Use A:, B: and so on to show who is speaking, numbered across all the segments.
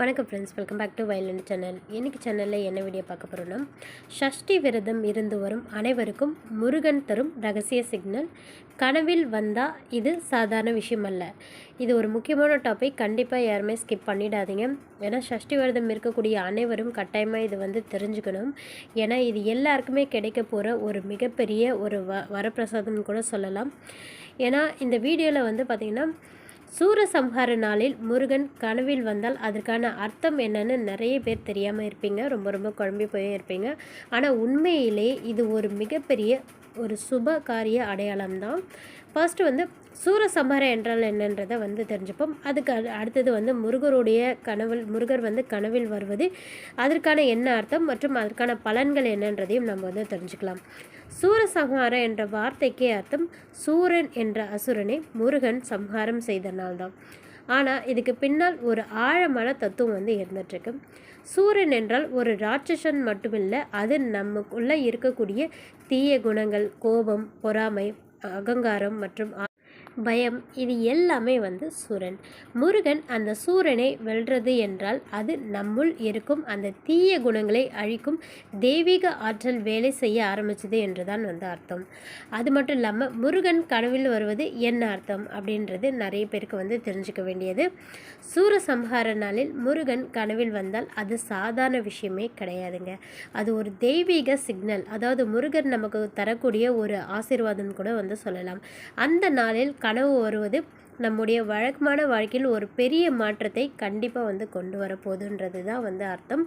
A: வணக்கம் friends welcome back to violent channel இன்றைக்கி சேனலில் என்ன வீடியோ பார்க்க போகிறோன்னா ஷஷ்டி விரதம் இருந்து வரும் அனைவருக்கும் முருகன் தரும் ரகசிய சிக்னல் கனவில் வந்தால் இது சாதாரண விஷயம் அல்ல. இது ஒரு முக்கியமான டாபிக் கண்டிப்பாக யாருமே ஸ்கிப் பண்ணிடாதீங்க. ஏன்னா ஷஷ்டி விரதம் இருக்கக்கூடிய அனைவரும் கட்டாயமாக இது வந்து தெரிஞ்சுக்கணும். ஏன்னா இது எல்லாருக்குமே கிடைக்க போகிற ஒரு மிகப்பெரிய ஒரு வ வரப்பிரசாதம்னு கூட சொல்லலாம். ஏன்னா இந்த வீடியோவில் வந்து பார்த்திங்கன்னா சூரசம்ஹார நாளில் முருகன் கனவில் வந்தால் அதற்கான அர்த்தம் என்னன்னு நிறைய பேர் தெரியாமல் இருப்பீங்க. ரொம்ப ரொம்ப குழம்பி போய் இருப்பீங்க. ஆனால் உண்மையிலே இது ஒரு மிகப்பெரிய ஒரு சுப காரிய அடையாளம் தான் ஃபர்ஸ்ட் வந்து சூரசம்ஹாரம் என்றால் என்னன்றதை வந்து தெரிஞ்சுப்போம். அதுக்கு அடுத்தது வந்து முருகருடைய கனவில் முருகர் வந்து கனவில் வருவது அதற்கான என்ன அர்த்தம் மற்றும் அதற்கான பலன்கள் என்னன்றதையும் நம்ம வந்து தெரிஞ்சுக்கலாம். சூரசம்ஹாரம் என்ற வார்த்தைக்கே அர்த்தம் சூரன் என்ற அசுரனை முருகன் சம்ஹாரம் செய்த தான் ஆனால் இதுக்கு பின்னால் ஒரு ஆழமான தத்துவம் வந்து இருந்துகிட்ருக்கு சூரியன் என்றால் ஒரு ராட்சசன் மட்டுமில்லை அது நமக்குள்ளே இருக்கக்கூடிய தீய குணங்கள் கோபம் பொறாமை அகங்காரம் மற்றும் பயம் இது எல்லாமே வந்து சூரன். முருகன் அந்த சூரனை வெல்றது என்றால் அது நம்முள் இருக்கும் அந்த தீய குணங்களை அழிக்கும் தெய்வீக ஆற்றல் வேலை செய்ய ஆரம்பிச்சது என்றுதான் வந்து அர்த்தம். அது மட்டும் இல்லாமல் முருகன் கனவில் வருவது என்ன அர்த்தம் அப்படின்றது நிறைய பேருக்கு வந்து தெரிஞ்சுக்க வேண்டியது. சூரசம்ஹார நாளில் முருகன் கனவில் வந்தால் அது சாதாரண விஷயமே கிடையாதுங்க. அது ஒரு தெய்வீக சிக்னல். அதாவது முருகன் நமக்கு தரக்கூடிய ஒரு ஆசீர்வாதம் கூட வந்து சொல்லலாம். அந்த நாளில் கனவு வருவது நம்முடைய வழக்கமான வாழ்க்கையில் ஒரு பெரிய மாற்றத்தை கண்டிப்பாக வந்து கொண்டு வரப்போகுதுன்றது தான் வந்து அர்த்தம்.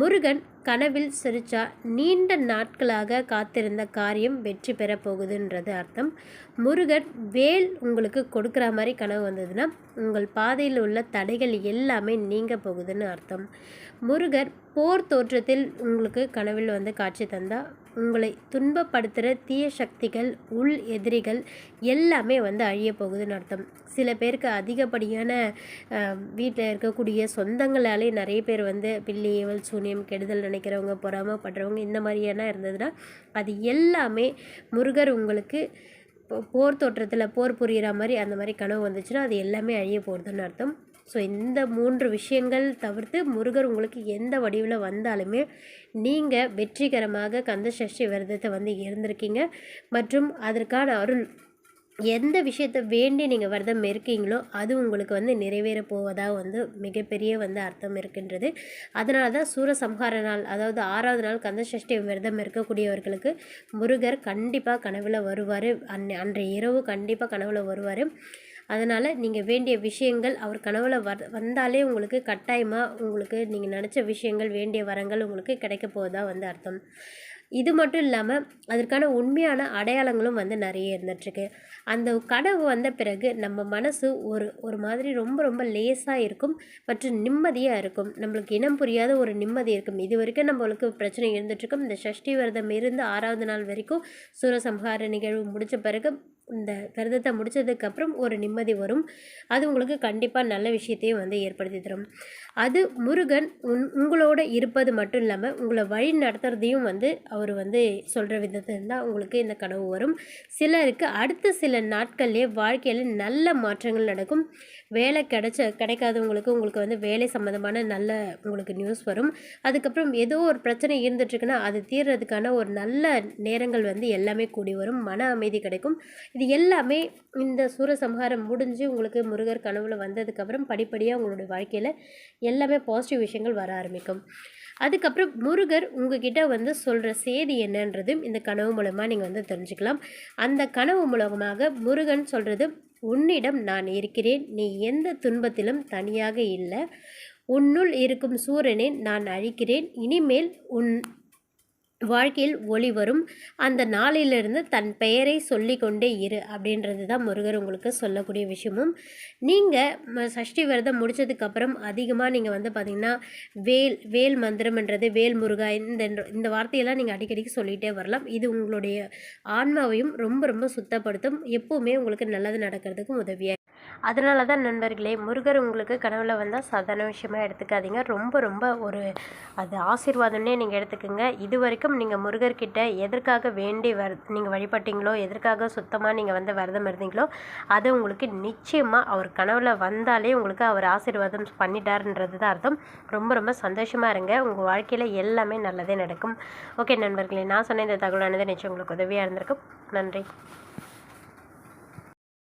A: முருகன் கனவில் சிரிச்சா நீண்ட நாட்களாக காத்திருந்த காரியம் வெற்றி பெற போகுதுன்றது அர்த்தம். முருகன் வேல் உங்களுக்கு கொடுக்குற மாதிரி கனவு வந்ததுன்னா உங்கள் பாதையில் உள்ள தடைகள் எல்லாமே நீங்க போகுதுன்னு அர்த்தம். முருகர் போர் தோற்றத்தில் உங்களுக்கு கனவில் வந்து காட்சி தந்தா உங்களை துன்பப்படுத்துகிற தீய சக்திகள் உள் எதிரிகள் எல்லாமே வந்து அழிய போகுதுன்னு அர்த்தம். சில பேருக்கு அதிகப்படியான வீட்டில் இருக்கக்கூடிய சொந்தங்களாலே நிறைய பேர் வந்து பில்லி ஏவல் சூனியம் கெடுதல் நினைக்கிறவங்க பொறாமப்படுறவங்க இந்த மாதிரியான இருந்ததுன்னா அது எல்லாமே முருகர் உங்களுக்கு போ- போர் தோற்றத்தில் போர் புரிகிற மாதிரி அந்த மாதிரி கனவு வந்துச்சுன்னா அது எல்லாமே அழிய போகிறதுன்னு அர்த்தம். ஸோ இந்த மூன்று விஷயங்கள் தவிர்த்து முருகர் உங்களுக்கு எந்த வடிவில் வந்தாலுமே நீங்கள் வெற்றிகரமாக கந்த சஷ்டி விரதத்தை வந்து இருந்திருக்கீங்க. மற்றும் அதற்கான அருள் எந்த விஷயத்தை வேண்டி நீங்கள் விரதம் இருக்கீங்களோ அது உங்களுக்கு வந்து நிறைவேற போவதாக வந்து மிகப்பெரிய வந்து அர்த்தம் இருக்கின்றது. அதனால தான் சூரசம்ஹார நாள் அதாவது ஆறாவது நாள் கந்த சஷ்டி விரதம் இருக்கக்கூடியவர்களுக்கு முருகர் கண்டிப்பாக கனவில் வருவார். அன் அன்றைய இரவு கண்டிப்பாக கனவில் வருவார். அதனால் நீங்கள் வேண்டிய விஷயங்கள் அவர் கனவுல வர் வந்தாலே உங்களுக்கு கட்டாயமாக உங்களுக்கு நீங்கள் நினச்ச விஷயங்கள் வேண்டிய வரங்கள் உங்களுக்கு கிடைக்க போவதா வந்து அர்த்தம். இது மட்டும் இல்லாமல் அதற்கான உண்மையான அடையாளங்களும் வந்து நிறைய இருந்துகிட்ருக்கு அந்த கனவு வந்த பிறகு நம்ம மனசு ஒரு ஒரு மாதிரி ரொம்ப ரொம்ப லேசாக இருக்கும் மற்றும் நிம்மதியாக இருக்கும். நம்மளுக்கு இனம் புரியாத ஒரு நிம்மதி இருக்கும். இது வரைக்கும் நம்மளுக்கு பிரச்சனை இருந்துகிட்ருக்கும் இந்த சஷ்டி விரதம் இருந்து ஆறாவது நாள் வரைக்கும் சூரசம்ஹார நிகழ்வு முடித்த பிறகு இந்த விரதத்தை முடித்ததுக்கப்புறம் ஒரு நிம்மதி வரும். அது உங்களுக்கு கண்டிப்பாக நல்ல விஷயத்தையும் வந்து ஏற்படுத்தி தரும். அது முருகன் உன் உங்களோட இருப்பது மட்டும் இல்லாமல் உங்களை வழி நடத்துறதையும் வந்து அவர் வந்து சொல்கிற விதத்தில் தான் உங்களுக்கு இந்த கனவு வரும். சிலருக்கு அடுத்த சில நாட்கள்லேயே வாழ்க்கையில் நல்ல மாற்றங்கள் நடக்கும். வேலை கிடைச்ச கிடைக்காதவங்களுக்கு உங்களுக்கு வந்து வேலை சம்மந்தமான நல்ல உங்களுக்கு நியூஸ் வரும். அதுக்கப்புறம் ஏதோ ஒரு பிரச்சனை இருந்துட்டுருக்குன்னா அது தீர்றதுக்கான ஒரு நல்ல நேரங்கள் வந்து எல்லாமே கூடி வரும். மன அமைதி கிடைக்கும். இது எல்லாமே இந்த சூரசம்ஹாரம் முடிஞ்சு உங்களுக்கு முருகர் கனவுல வந்ததுக்கப்புறம் படிப்படியாக உங்களுடைய வாழ்க்கையில் எல்லாமே பாசிட்டிவ் விஷயங்கள் வர ஆரம்பிக்கும். அதுக்கப்புறம் முருகர் உங்ககிட்ட வந்து சொல்கிற செய்தி என்னன்றதும் இந்த கனவு மூலமாக நீங்கள் வந்து தெரிஞ்சுக்கலாம். அந்த கனவு மூலமாக முருகன் சொல்கிறது உன்னிடம் நான் இருக்கிறேன். நீ எந்த துன்பத்திலும் தனியாக இல்லை. உன்னுள் இருக்கும் சூரனை நான் அழிக்கிறேன். இனிமேல் உன் வாழ்க்கையில் ஒளி வரும். அந்த நாளிலிருந்து தன் பெயரை சொல்லி கொண்டே இரு அப்படின்றது தான் முருகர் உங்களுக்கு சொல்லக்கூடிய விஷயமும். நீங்கள் சஷ்டி விரதம் முடிச்சதுக்கப்புறம் அதிகமாக நீங்கள் வந்து பார்த்திங்கன்னா வேல் வேல் மந்திரம்ன்றது வேல் முருகா இந்த இந்த வார்த்தையெல்லாம் நீங்கள் அடிக்கடிக்கு சொல்லிகிட்டே வரலாம். இது உங்களுடைய ஆன்மாவையும் ரொம்ப ரொம்ப சுத்தப்படுத்தும். எப்போவுமே உங்களுக்கு நல்லது நடக்கிறதுக்கும் உதவியாக அதனால தான் நண்பர்களே முருகர் உங்களுக்கு கனவில் வந்தால் சாதாரண விஷயமா எடுத்துக்காதீங்க. ரொம்ப ரொம்ப ஒரு அது ஆசீர்வாதம்னே நீங்கள் எடுத்துக்கோங்க. இது வரைக்கும் நீங்கள் முருகர்கிட்ட எதற்காக வேண்டி வர் நீங்கள் வழிபட்டீங்களோ எதற்காக சுத்தமாக நீங்கள் வந்து விரதம் இருந்தீங்களோ அது உங்களுக்கு நிச்சயமாக அவர் கனவில் வந்தாலே உங்களுக்கு அவர் ஆசீர்வாதம் பண்ணிட்டாருன்றது தான் அர்த்தம். ரொம்ப ரொம்ப சந்தோஷமாக இருங்க. உங்கள் வாழ்க்கையில் எல்லாமே நல்லதே நடக்கும். ஓகே நண்பர்களே நான் சொன்ன இந்த தகவலானது நிச்சயம் உங்களுக்கு உதவியாக இருந்திருக்கும். நன்றி.